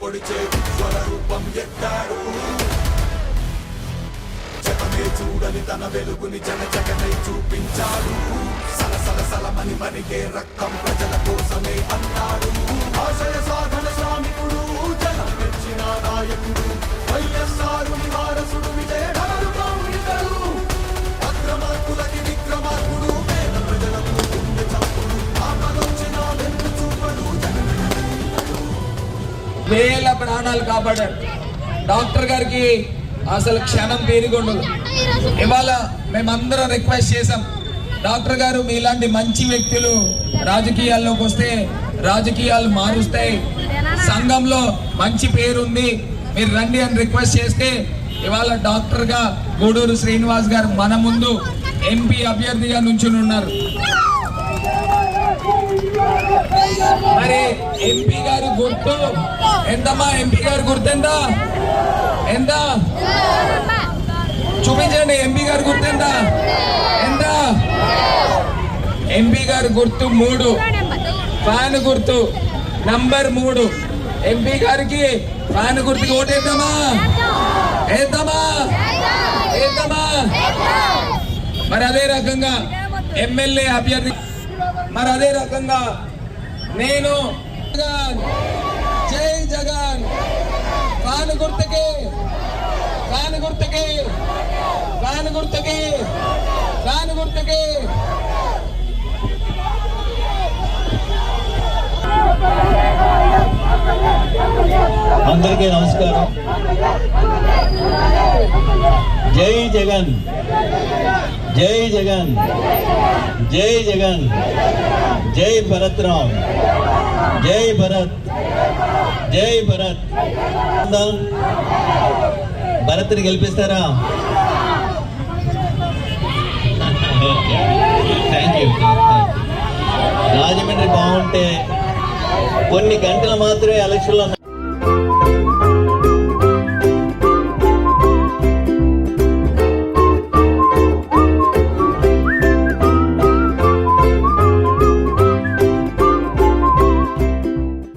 పొడిచే ఉజ్వల రూపం ఎత్తాడు. జగమే చూడని తన వెలుగుని జన జగనై చూపించాడు. సలసల సలమని మరిగే రక్తం ప్రజల కోసమే అన్నాడు ఆశయ వేల ప్రాణాలు కాపాడారు. డాక్టర్ గారికి అసలు క్షణం పేరుగొండదు. ఇవాళ మేమందరం రిక్వెస్ట్ చేసాం డాక్టర్ గారు మీలాంటి మంచి వ్యక్తులు రాజకీయాల్లోకి వస్తే రాజకీయాలు మారుస్తాయి. సంఘంలో మంచి పేరుంది మీరు రండి అని రిక్వెస్ట్ చేస్తే ఇవాళ డాక్టర్గా గూడూరు శ్రీనివాస్ గారు మన ముందు ఎంపీ అభ్యర్థిగా నుంచుని ఉన్నారు. మరి ఎంపీ గారి గుర్తు. ఎంతమ్మా ఎంపీ గారి గుర్తు ఎంత? ఎంత? చూపించండి ఎంపీ గారి గుర్తు ఎంత? ఎంత? ఎంపీ గారి గుర్తు మూడు. ఫ్యాన్ గుర్తు నంబర్ మూడు. ఎంపీ గారికి ఫ్యాన్ గుర్తుకి ఓటేద్దామా వేద్దామా? వేద్దామా? మరి అదే రకంగా ఎమ్మెల్యే అభ్యర్థి మరి అదే రకంగా నేను జగన్. జై జగన్. కాను గుర్తుకి. కాను గుర్తుకి. కాను గుర్తుకి. కాను గుర్తుకి. అందరికీ నమస్కారం. జై జగన్. జై జగన్. జై జగన్. జై భరత్ రామ్. జై భరత్. జై భరత్. భరత్ని గెలిపిస్తారా? థ్యాంక్ యూ రాజమండ్రి బాగుంటే కొన్ని గంటలు మాత్రమే ఎలక్షన్లో